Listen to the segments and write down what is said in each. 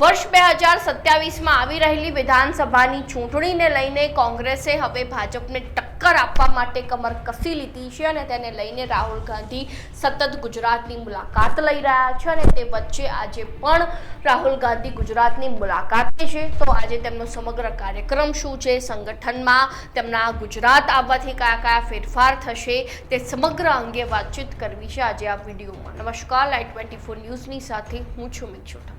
વર્ષ બે હજાર સત્યાવીસમાં આવી રહેલી વિધાનસભાની ચૂંટણીને લઈને કોંગ્રેસે હવે ભાજપને ટક્કર આપવા માટે કમર કસી લીધી છે અને તેને લઈને રાહુલ ગાંધી સતત ગુજરાતની મુલાકાત લઈ રહ્યા છે અને તે વચ્ચે આજે પણ રાહુલ ગાંધી ગુજરાતની મુલાકાતે છે. તો આજે તેમનો સમગ્ર કાર્યક્રમ શું છે? સંગઠનમાં તેમના ગુજરાત આવવાથી કયા કયા ફેરફાર થશે તે સમગ્ર અંગે વાતચીત કરવી છે. આજે આ વિડીયોમાં નમસ્કાર. લાઈટ ટ્વેન્ટી ફોર ન્યૂઝની સાથે હું છું મિક્ષુ ઠક્કર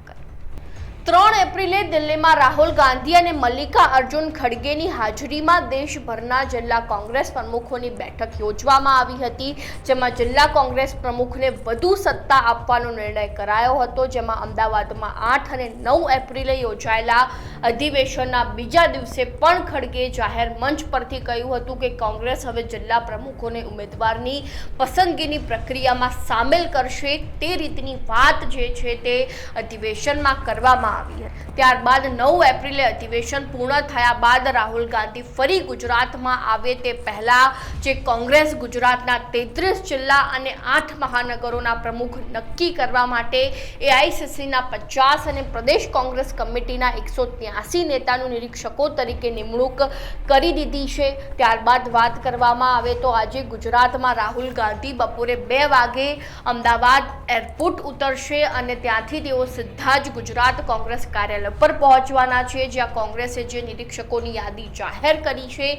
ત્રણ એપ્રિલે દિલ્હીમાં રાહુલ ગાંધી અને મલ્લિકા અર્જુન ખડગેની હાજરીમાં દેશભરના જિલ્લા કોંગ્રેસ પ્રમુખોની બેઠક યોજવામાં આવી હતી, જેમાં જિલ્લા કોંગ્રેસ પ્રમુખને વધુ સત્તા આપવાનો નિર્ણય કરાયો હતો, જેમાં અમદાવાદમાં આઠ અને નવ એપ્રિલે યોજાયેલા અધિવેશનના બીજા દિવસે પણ ખડગે જાહેર મંચ પરથી કહ્યું હતું કે કોંગ્રેસ હવે જિલ્લા પ્રમુખોને ઉમેદવારની પસંદગીની પ્રક્રિયામાં સામેલ કરશે. તે રીતની વાત જે છે તે અધિવેશનમાં કરવામાં આવી હતી. ત્યારબાદ નવ એપ્રિલે અધિવેશન પૂર્ણ થયા બાદ રાહુલ ગાંધી ફરી ગુજરાતમાં આવે તે પહેલા જે કોંગ્રેસ ગુજરાતના તેત્રીસ જિલ્લા અને આઠ મહાનગરોના પ્રમુખ નક્કી કરવા માટે એઆઈસીસીના પચાસ અને પ્રદેશ કોંગ્રેસ કમિટીના એકસો ત્યાસી નેતાનું નિરીક્ષકો તરીકે નિમણૂક કરી દીધી છે. ત્યારબાદ વાત કરવામાં આવે તો આજે ગુજરાતમાં રાહુલ ગાંધી બપોરે બે વાગે અમદાવાદ એરપોર્ટ ઉતરશે અને ત્યાંથી તેઓ સીધા જ ગુજરાત કોંગ્રેસ કાર્યાલય પર પહોંચવાના છે. જ્યાં કોંગ્રેસે જે નિરીક્ષકોની યાદી જાહેર કરી છે,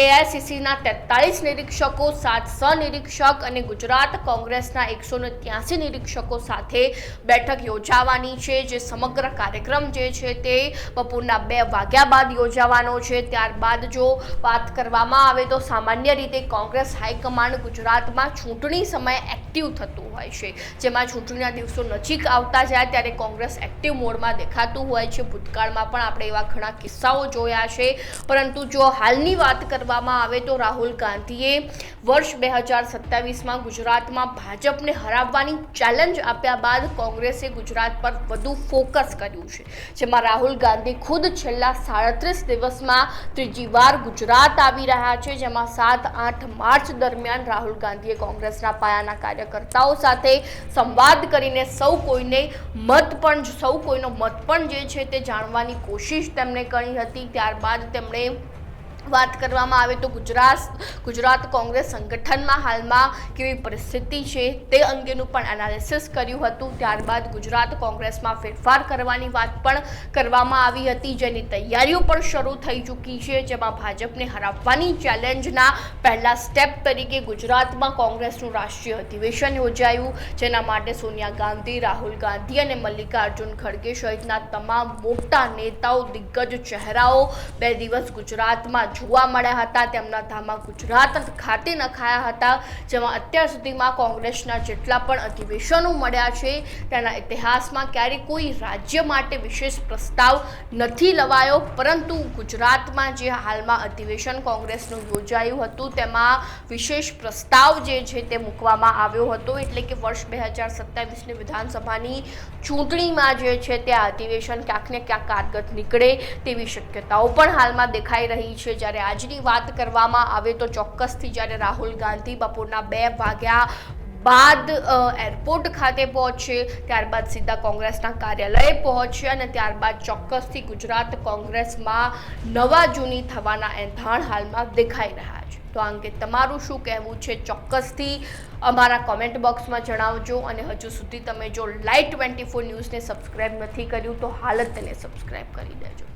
એઆઈસીસીના તેતાળીસ નિરીક્ષકો સાત સહનિરીક્ષક અને ગુજરાત કોંગ્રેસના એકસો ને ત્યાસી નિરીક્ષકો સાથે બેઠક યોજાવાની છે. જે સમગ્ર કાર્યક્રમ જે છે તે બપોરના બે વાગ્યા બાદ યોજાવાનો છે. ત્યારબાદ જો વાત કરવામાં આવે તો સામાન્ય રીતે કોંગ્રેસ હાઈકમાન્ડ ગુજરાતમાં ચૂંટણી સમયે એક્ટિવ થતું છે. જેમાં ચૂંટણીના દિવસો નજીક આવતા જાય ત્યારે કોંગ્રેસ એક્ટિવ મોડમાં દેખાતું હોય છે. ભૂતકાળમાં પણ આપણે એવા ઘણા કિસ્સાઓ જોયા છે. પરંતુ જો હાલની વાત કરવામાં આવે તો રાહુલ ગાંધીએ વર્ષ બે હજાર સત્તાવીસમાં ગુજરાતમાં ભાજપને હરાવવાની ચેલેન્જ આપ્યા બાદ કોંગ્રેસે ગુજરાત પર વધુ ફોકસ કર્યું છે. જેમાં રાહુલ ગાંધી ખુદ છેલ્લા સાડત્રીસ દિવસમાં ત્રીજી વાર ગુજરાત આવી રહ્યા છે. જેમાં સાત આઠ માર્ચ દરમિયાન રાહુલ ગાંધીએ કોંગ્રેસના પાયાના કાર્યકર્તાઓ સાથે સંવાદ કરીને સૌ કોઈને મત પણ સૌ કોઈનો મત પણ જે છે તે જાણવાની કોશિશ તેમણે કરી હતી. ત્યારબાદ તેમણે વાત કરવામાં આવે તો ગુજરાત ગુજરાત કોંગ્રેસ સંગઠનમાં હાલમાં કેવી પરિસ્થિતિ છે તે અંગેનું પણ એનાલિસિસ કર્યું હતું. ત્યારબાદ ગુજરાત કોંગ્રેસમાં ફેરફાર કરવાની વાત પણ કરવામાં આવી હતી, જેની તૈયારીઓ પણ શરૂ થઈ ચૂકી છે, જેમાં ભાજપને હરાવવાની ચેલેન્જના પહેલા સ્ટેપ તરીકે ગુજરાતમાં કોંગ્રેસનું રાષ્ટ્રીય અધિવેશન યોજાયું, જેના માટે સોનિયા ગાંધી, રાહુલ ગાંધી અને મલ્લિકાર્જુન ખડગે સહિતના તમામ મોટા નેતાઓ, દિગ્ગજ ચહેરાઓ બે દિવસ ગુજરાતમાં જોવા મળ્યા હતા, તેમના ધામા ગુજરાત ખાતે નખાયા હતા, જેમાં અત્યાર સુધીમાં કોંગ્રેસના જેટલા પણ અધિવેશનો મળ્યા છે, તેના ઇતિહાસમાં ક્યારેય કોઈ રાજ્ય માટે વિશેષ પ્રસ્તાવ નથી લવાયો, પરંતુ ગુજરાતમાં જે હાલમાં અધિવેશન કોંગ્રેસનું યોજાયું હતું, તેમાં વિશેષ પ્રસ્તાવ જે છે તે મૂકવામાં આવ્યો હતો, એટલે કે વર્ષ બે હજાર સત્યાવીસની વિધાનસભાની ચૂંટણીમાં જે છે તે અધિવેશન ક્યાંક ને ક્યાંક કારગત નીકળે તેવી શક્યતાઓ પણ હાલમાં દેખાઈ રહી છે જ્યારે આજની વાત કરવામાં આવે તો ચોક્કસથી જ્યારે રાહુલ ગાંધી બપોરના બે વાગ્યા બાદ એરપોર્ટ ખાતે પહોંચશે ત્યારબાદ સીધા કોંગ્રેસના કાર્યાલયે પહોંચશે અને ત્યારબાદ ચોક્કસથી ગુજરાત કોંગ્રેસમાં નવા જૂની થવાના એંધાણ હાલમાં દેખાઈ રહ્યા છે. તો આ અંગે તમારું શું કહેવું છે? ચોક્કસથી અમારા કોમેન્ટ બોક્સમાં જણાવજો અને હજુ સુધી તમે જો લાઈટ ટ્વેન્ટી ફોર ન્યૂઝને સબસ્ક્રાઈબ નથી કર્યું તો હાલ જ તેને સબસ્ક્રાઈબ કરી દેજો.